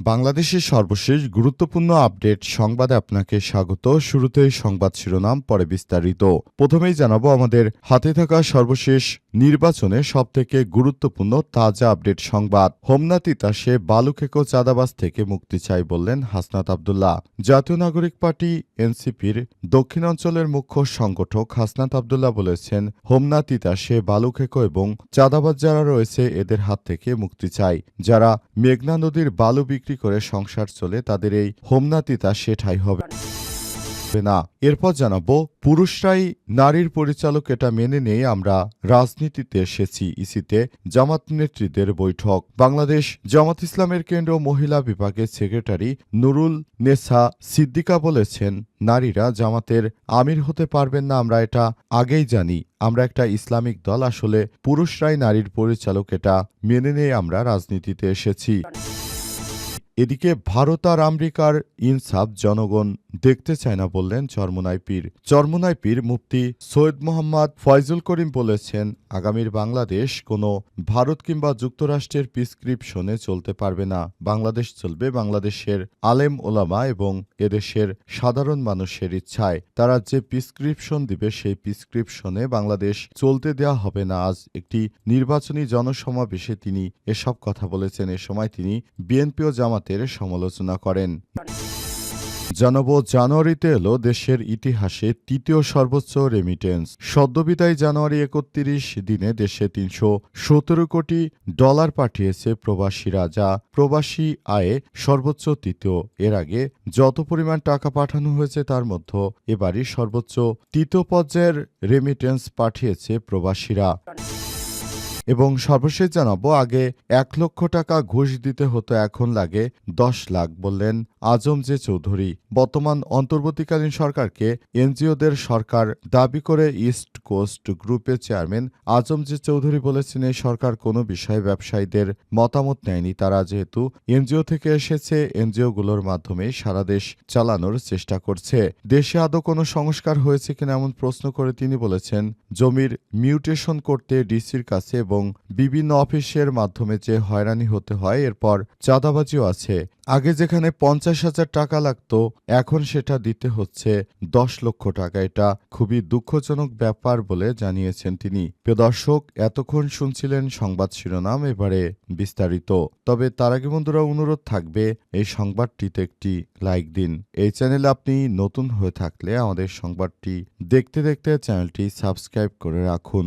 বাংলাদেশের সর্বশেষ গুরুত্বপূর্ণ আপডেট সংবাদে আপনাকে স্বাগত। শুরুতেই সংবাদ শিরোনাম, পরে বিস্তারিত। প্রথমেই জানাব আমাদের হাতে থাকা সর্বশেষ নির্বাচনে সবথেকে গুরুত্বপূর্ণ তাজা আপডেট সংবাদ। হোমনা তিতাসে বালুকেকো চাঁদাবাস থেকে মুক্তি চাই বললেন হাসনাত আবদুল্লাহ। জাতীয় নাগরিক পার্টি, এনসিপির দক্ষিণাঞ্চলের মুখ্য সংগঠক হাসনাত আবদুল্লাহ বলেছেন হোমনা তিতাসে বালুকেকো এবং চাঁদাবাজ যারা রয়েছে, এদের হাত থেকে মুক্তি চাই যারা মেঘনা নদীর বালু বিক্রি করে সংসার চলে, তাদের এই হোমনা তিতাসে ঠাই হবে। না। এরপর জানাব, পুরুষরাই নারীর পরিচালক এটা মেনে নেই, আমরা রাজনীতিতে এসেছি, ইসিতে জামাত নেত্রীদের বৈঠক। বাংলাদেশ জামাত ইসলামের কেন্দ্র মহিলা বিভাগের সেক্রেটারি নুরুল নেসা সিদ্দিকা বলেছেন, নারীরা জামাতের আমির হতে পারবেন না, আমরা এটা আগেই জানি। আমরা একটা ইসলামিক দল, আসলে পুরুষরাই নারীর পরিচালক এটা মেনে নিয়ে আমরা রাজনীতিতে এসেছি। এদিকে ভারত আর আমেরিকার ইনসাফ জনগণ দেখতে চায় না বললেন চরমোনাই পীর চরমোনাই পীর মুফতি সৈয়দ মোহাম্মদ ফয়জুল করিম বলেছেন, আগামীর বাংলাদেশ কোনো ভারত কিংবা যুক্তরাষ্ট্রের প্রিসক্রিপশনে চলতে পারবে না। বাংলাদেশ চলবে বাংলাদেশের আলেম ওলামা এবং এদেশের সাধারণ মানুষের ইচ্ছায়। তারা যে প্রিসক্রিপশন দিবে সেই প্রিসক্রিপশনে বাংলাদেশ চলতে দেওয়া হবে না। আজ একটি নির্বাচনী জনসমাবেশে তিনি এসব কথা বলেছেন। এ সময় তিনি বিএনপি ও জামাতের সমালোচনা করেন। জানাব, জানুয়ারিতে এলো দেশের ইতিহাসে তৃতীয় সর্বোচ্চ রেমিটেন্স সদ্যবিদায়ী জানুয়ারি একত্রিশ দিনে দেশে তিনশো সতেরো কোটি ডলার পাঠিয়েছে প্রবাসীরা, যা প্রবাসী আয়ে সর্বোচ্চ তৃতীয়। এর আগে যত পরিমাণ টাকা পাঠানো হয়েছে, তার মধ্যে এবারই সর্বোচ্চ তৃতীয় পর্যায়ের রেমিটেন্স পাঠিয়েছে প্রবাসীরা। এবং সর্বশেষ জানাব, আগে এক লক্ষ টাকা ঘুষ দিতে হতো, এখন লাগে দশ লাখ বললেন আজম জে চৌধুরী বর্তমান অন্তর্বর্তীকালীন সরকারকে এনজিওদের সরকার দাবি করে ইস্ট কোস্ট গ্রুপের চেয়ারম্যান আজম জে চৌধুরী বলেছেন, এই সরকার কোনো বিষয়ে ব্যবসায়ীদের মতামত নেয়নি। তারা যেহেতু এনজিও থেকে এসেছে, এনজিওগুলোর মাধ্যমে সারা দেশ চালানোর চেষ্টা করছে। দেশে আদৌ কোনো সংস্কার হয়েছে কিনা এমন প্রশ্ন করে তিনি বলেছেন, জমির মিউটেশন করতে ডিসির কাছে এবং বিভিন্ন অফিসের মাধ্যমে যে হয়রানি হতে হয়, এরপর চাঁদাবাজিও আছে। আগে যেখানে পঞ্চাশ হাজার টাকা লাগতো, এখন সেটা দিতে হচ্ছে দশ লক্ষ টাকা। এটা খুবই দুঃখজনক ব্যাপার বলে জানিয়েছেন তিনি। প্রিয় দর্শক, এতক্ষণ শুনছিলেন সংবাদ শিরোনাম, এবারে বিস্তারিত। তবে তার আগে বন্ধুরা, অনুরোধ থাকবে এই সংবাদটিতে একটি লাইক দিন। এই চ্যানেলে আপনি নতুন হয়ে থাকলে আমাদের সংবাদটি দেখতে দেখতে চ্যানেলটি সাবস্ক্রাইব করে রাখুন।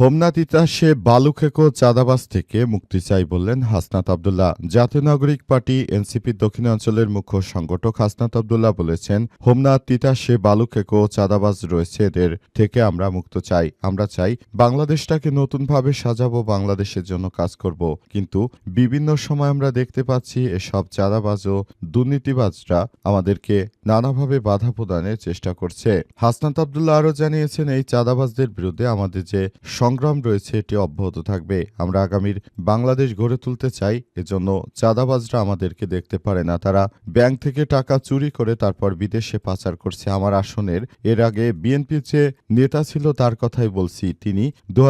হোমনা তিতাসে বালুখেকো চাঁদাবাস থেকে মুক্তি চাই বললেন হাসনাত আবদুল্লাহ। জাতীয় নাগরিক পার্টি এনসিপির দক্ষিণাঞ্চলের মুখ্য সংগঠক হাসনাত আবদুল্লাহ বলেছেন হোমনা তিতাসে বালুখেকো চাঁদাবাজ রয়েছে, এদের থেকে আমরা মুক্ত চাই। আমরা চাই বাংলাদেশটাকে নতুনভাবে সাজাবো, বাংলাদেশের জন্য কাজ করব। কিন্তু বিভিন্ন সময় আমরা দেখতে পাচ্ছি এসব চাঁদাবাজ ও দুর্নীতিবাজরা আমাদেরকে নানাভাবে বাধা প্রদানের চেষ্টা করছে। হাসনাত আবদুল্লাহ আরও জানিয়েছেন, এই চাঁদাবাজদের বিরুদ্ধে আমাদের যে সংগ্রাম রয়েছে, এটি অব্যাহত থাকবে। আমরা আগামীর বাংলাদেশ গড়ে তুলতে চাই, এজন্য চাঁদাবাজরা আমাদেরকে দেখতে পারে না। তারা ব্যাংক থেকে টাকা চুরি করে তারপর বিদেশে পাচার করছে। আমার আসনের, এর আগে বিএনপির যে নেতা ছিল তার কথাই বলছি। তিনি দু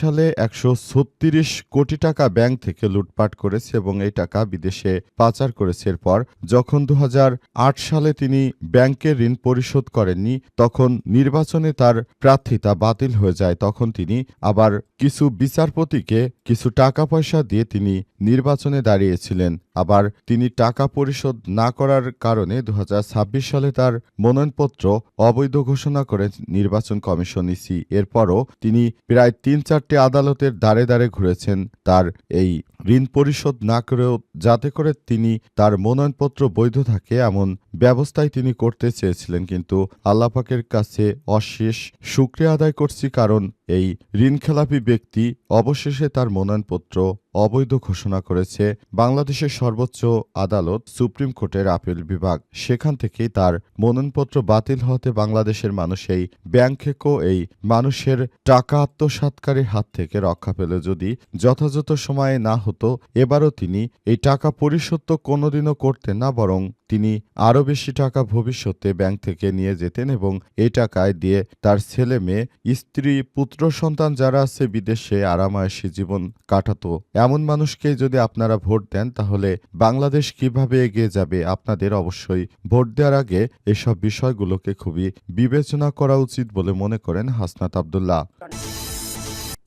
সালে একশো ছত্রিশ কোটি টাকা ব্যাংক থেকে লুটপাট করেছে এবং এই টাকা বিদেশে পাচার করেছে। এরপর যখন দু হাজার আট সালে তিনি ব্যাংকের ঋণ পরিশোধ করেননি, তখন নির্বাচনে তার প্রার্থিতা বাতিল হয়ে যায়। তখন তিনি আবার কিছু বিচারপতিকে কিছু টাকা পয়সা দিয়ে তিনি নির্বাচনে দাঁড়িয়েছিলেন। আবার তিনি টাকা পরিশোধ না করার কারণে দু হাজার ছাব্বিশ সালে তার মনোনয়নপত্র অবৈধ ঘোষণা করে নির্বাচন কমিশন ইসি। এরপরও তিনি প্রায় তিন চারটি আদালতের দ্বারে দ্বারে ঘুরেছেন। তার এই ঋণ পরিশোধ না করেও যাতে করে তিনি তার মনোনয়নপত্র বৈধ থাকে, এমন ব্যবস্থায় তিনি করতে চেয়েছিলেন। কিন্তু আল্লাপাকের কাছে অশেষ শুক্রিয়া আদায় করছি, কারণ এই ঋণখেলাপি ব্যক্তি অবশেষে তার মনোনয়নপত্র অবৈধ ঘোষণা করেছে বাংলাদেশের সর্বোচ্চ আদালত, সুপ্রিম কোর্টের আপিল বিভাগ। সেখান থেকেই তার মনোনয়নপত্র বাতিল হতে বাংলাদেশের মানুষ এই ব্যাংকেকও এই মানুষের টাকা আত্মসাতকারীর হাত থেকে রক্ষা পেলে। যদি যথাযথ সময়ে না হতো, এবারও তিনি এই টাকা পরিশোধ তো কোনোদিনও করতেন না, বরং তিনি আরও বেশি টাকা ভবিষ্যতে ব্যাংক থেকে নিয়ে যেতেন এবং এই টাকায় দিয়ে তার ছেলে মেয়ে, স্ত্রী, পুত্র, সন্তান যারা আছে বিদেশে আরামায়াসী জীবন কাটাতো। এমন মানুষকে যদি আপনারা ভোট দেন, তাহলে বাংলাদেশ কীভাবে এগিয়ে যাবে আপনাদের অবশ্যই ভোট দেওয়ার আগে এসব বিষয়গুলোকে খুবই বিবেচনা করা উচিত বলে মনে করেন হাসনাত আবদুল্লাহ।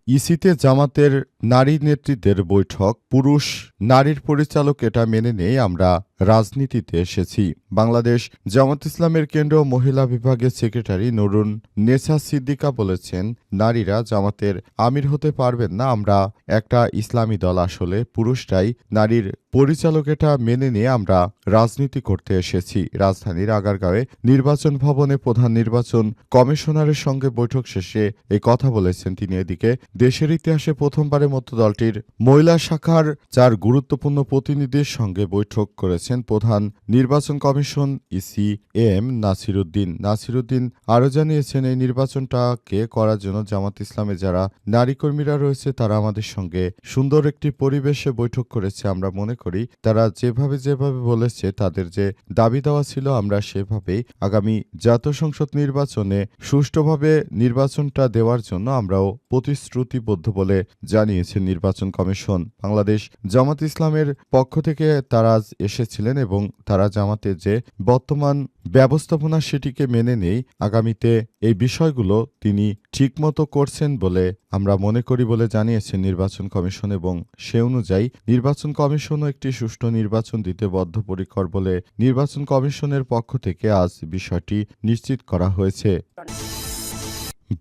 ইসিতে জামাতের নারী নেতৃত্বের বৈঠক, পুরুষ নারীর পরিচালক এটা মেনে নেই, আমরা রাজনীতিতে এসেছি। বাংলাদেশ জামাত ইসলামের কেন্দ্র মহিলা বিভাগের সেক্রেটারি নুরুন নেসা সিদ্দিকা বলেছেন, নারীরা জামাতের আমির হতে পারবেন না, আমরা একটা ইসলামী দল আসলে, পুরুষরাই নারীর পরিচালক, এটা মেনে নিয়ে আমরা রাজনীতি করতে এসেছি। রাজধানীর আগারগাঁওয়ে নির্বাচন ভবনে প্রধান নির্বাচন কমিশনারের সঙ্গে বৈঠক শেষে এই কথা বলেছেন তিনি। এদিকে দেশের ইতিহাসে প্রথমবারের মতো দলটির মহিলা শাখার চার গুরুত্বপূর্ণ প্রতিনিধির সঙ্গে বৈঠক করেছেন। প্রধান নির্বাচন commission EC M Nasiruddin. Nasiruddin আরও জানিয়েছেন, এই নির্বাচনটাকে করার জন্য জামাত ইসলামে যারা নারী কর্মীরা রয়েছে, তারা আমাদের সঙ্গে সুন্দর একটি পরিবেশে বৈঠক করেছে। আমরা মনে করি, তারা যেভাবে যেভাবে বলেছে, তাদের যে দাবি দেওয়া ছিল, আমরা সেভাবেই আগামী জাতীয় সংসদ নির্বাচনে সুষ্ঠুভাবে নির্বাচনটা দেওয়ার জন্য আমরাও প্রতিশ্রুতিবদ্ধ বলে জানিয়েছে নির্বাচন কমিশন। বাংলাদেশ জামাত ইসলামের পক্ষ থেকে তারা আজ এসেছিলেন এবং তারা জামাতে যে বর্তমান ব্যবস্থাপনা সেটিকে মেনে নেই, আগামীতে এই বিষয়গুলো তিনি ঠিকমতো করছেন বলে আমরা মনে করি বলে জানিয়েছেন নির্বাচন কমিশন এবং সে অনুযায়ী নির্বাচন কমিশনও একটি সুষ্ঠু নির্বাচন দিতে বদ্ধপরিকর বলে নির্বাচন কমিশনের পক্ষ থেকে আজ বিষয়টি নিশ্চিত করা হয়েছে।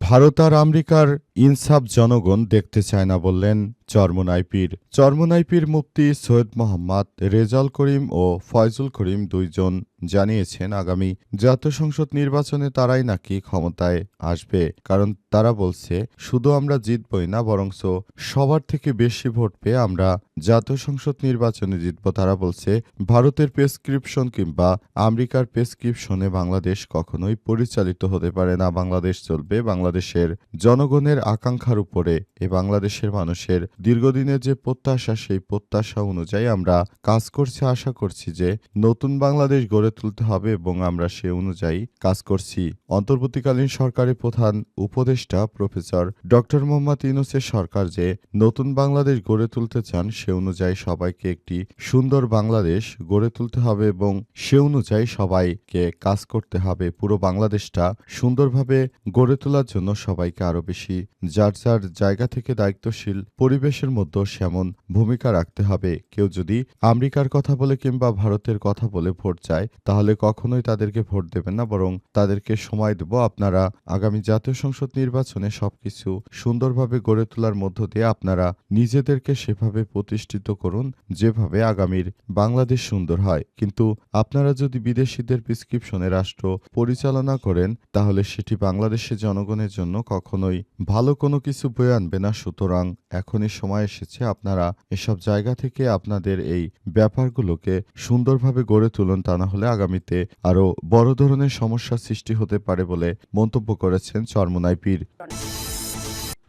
ভারত আর আমেরিকার ইনসাফ জনগণ দেখতে চায় না বললেন চরমনাইপির। চরমনাইপির মুফতি সৈয়দ মোহাম্মদ রেজাল করিম ও ফয়জুল করিম দুইজন জানিয়েছেন আগামী জাতীয় সংসদ নির্বাচনে তারাই নাকি ক্ষমতায় আসবে। কারণ তারা বলছে, শুধু আমরা জিতবই না বরংস সবার থেকে বেশি ভোট পেয়ে আমরা জাতীয় সংসদ নির্বাচনে জিতব। তারা বলছে, ভারতের প্রেসক্রিপশন কিংবা আমেরিকার প্রেসক্রিপশনে বাংলাদেশ কখনোই পরিচালিত হতে পারে না। বাংলাদেশ চলবে বাংলাদেশের জনগণের আকাঙ্ক্ষার উপরে এ বাংলাদেশের মানুষের দীর্ঘদিনের যে প্রত্যাশা, সেই প্রত্যাশা অনুযায়ী আমরা কাজ করছি, আশা করছি যে নতুন বাংলাদেশ গড়ে তুলতে হবে এবং আমরা সে অনুযায়ী কাজ করছি। অন্তর্বর্তীকালীন সরকারের প্রধান উপদেষ্টা প্রফেসর ডক্টর মোহাম্মদ ইউনুসের সরকার যে নতুন বাংলাদেশ গড়ে তুলতে চান, সে অনুযায়ী সবাইকে একটি সুন্দর বাংলাদেশ গড়ে তুলতে হবে এবং সে অনুযায়ী সবাইকে কাজ করতে হবে। পুরো বাংলাদেশটা সুন্দরভাবে গড়ে তোলার জন্য সবাইকে আরও বেশি যার যার জায়গা থেকে দায়িত্বশীল পরিবেশের মধ্যে সেমন ভূমিকা রাখতে হবে। কেউ যদি আমেরিকার কথা বলে কিংবা ভারতের কথা বলে ভোট চায়, তাহলে কখনোই তাদেরকে ভোট দেবেন না, বরং তাদেরকে সময় দেব আপনারা আগামী জাতীয় সংসদ নির্বাচনে সবকিছু সুন্দরভাবে গড়ে তোলার মধ্য দিয়ে আপনারা নিজেদেরকে সেভাবে প্রতিষ্ঠিত করুন যেভাবে আগামীর বাংলাদেশ সুন্দর হয়। কিন্তু আপনারা যদি বিদেশিদের প্রেসক্রিপশনে রাষ্ট্র পরিচালনা করেন, তাহলে সেটি বাংলাদেশের জনগণের জন্য কখনোই ভালো কোনো কিছু বয়ে আনবে না, সুতরাং এখনই সময় এসেছে আপনারা এসব জায়গা থেকে আপনাদের এই ব্যাপারগুলোকে সুন্দরভাবে গড়ে তুলুন, তা না হলে আগামীতে আরও বড় ধরনের সমস্যার সৃষ্টি হতে পারে বলে মন্তব্য করেছেন চরমনাই পীর।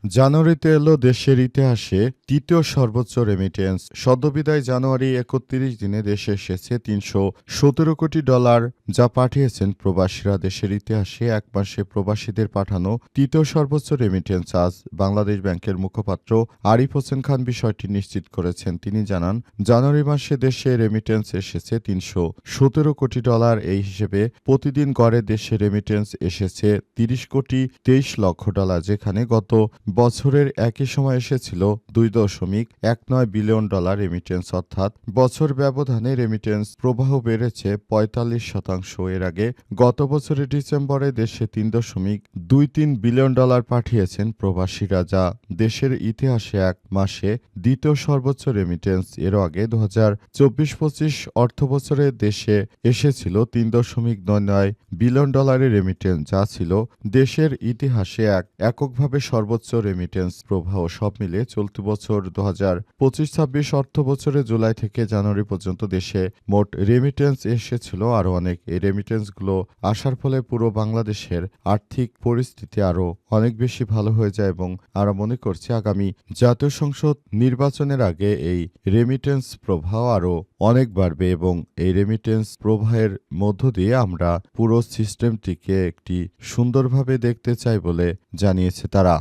জানুয়ারিতে এলো দেশের ইতিহাসে তৃতীয় সর্বোচ্চ রেমিটেন্স সদ্যবিদায় জানুয়ারি একত্রিশ দিনে দেশে এসেছে তিনশো সতেরো কোটি ডলার যা পাঠিয়েছেন প্রবাসীরা। দেশের ইতিহাসে এক মাসে প্রবাসীদের পাঠানো তৃতীয় সর্বোচ্চ রেমিটেন্স আজ বাংলাদেশ ব্যাংকের মুখপাত্র আরিফ হোসেন খান বিষয়টি নিশ্চিত করেছেন। তিনি জানান, জানুয়ারি মাসে দেশে রেমিটেন্স এসেছে তিনশো সতেরো কোটি ডলার। এই হিসেবে প্রতিদিন গড়ে দেশে রেমিটেন্স এসেছে তিরিশ কোটি তেইশ লক্ষ ডলার, যেখানে গত বছরের একই সময় এসেছিল দুই দশমিক এক নয় বিলিয়ন ডলার রেমিটেন্স অর্থাৎ বছর ব্যবধানে রেমিটেন্স প্রবাহ বেড়েছে পঁয়তাল্লিশ শতাংশ। এর আগে গত বছরের ডিসেম্বরে দেশে তিন দশমিক দুই তিন বিলিয়ন ডলার পাঠিয়েছেন প্রবাসীরা, যা দেশের ইতিহাসে এক মাসে দ্বিতীয় সর্বোচ্চ রেমিটেন্স এর আগে দু হাজার চব্বিশ পঁচিশ অর্থ বছরে দেশে এসেছিল তিন দশমিক নয় নয় বিলিয়ন ডলারের রেমিটেন্স যা ছিল দেশের ইতিহাসে এক এককভাবে সর্বোচ্চ রেমিটেন্স প্রবাহ সব মিলে চলতি বছর দু হাজার পঁচিশ ছাব্বিশ অর্থ বছরে জুলাই থেকে জানুয়ারি পর্যন্ত দেশে মোট রেমিটেন্স এসেছিল আরও অনেক। এই রেমিটেন্সগুলো আসার ফলে পুরো বাংলাদেশের আর্থিক পরিস্থিতি আরও অনেক বেশি ভালো হয়ে যায় এবং আমরা মনে করছি আগামী জাতীয় সংসদ নির্বাচনের আগে এই রেমিটেন্স প্রবাহ আরও অনেক বাড়বে এবং এই রেমিটেন্স প্রবাহের মধ্য দিয়ে আমরা পুরো সিস্টেমটিকে একটি সুন্দরভাবে দেখতে চাই বলে জানিয়েছে তারা।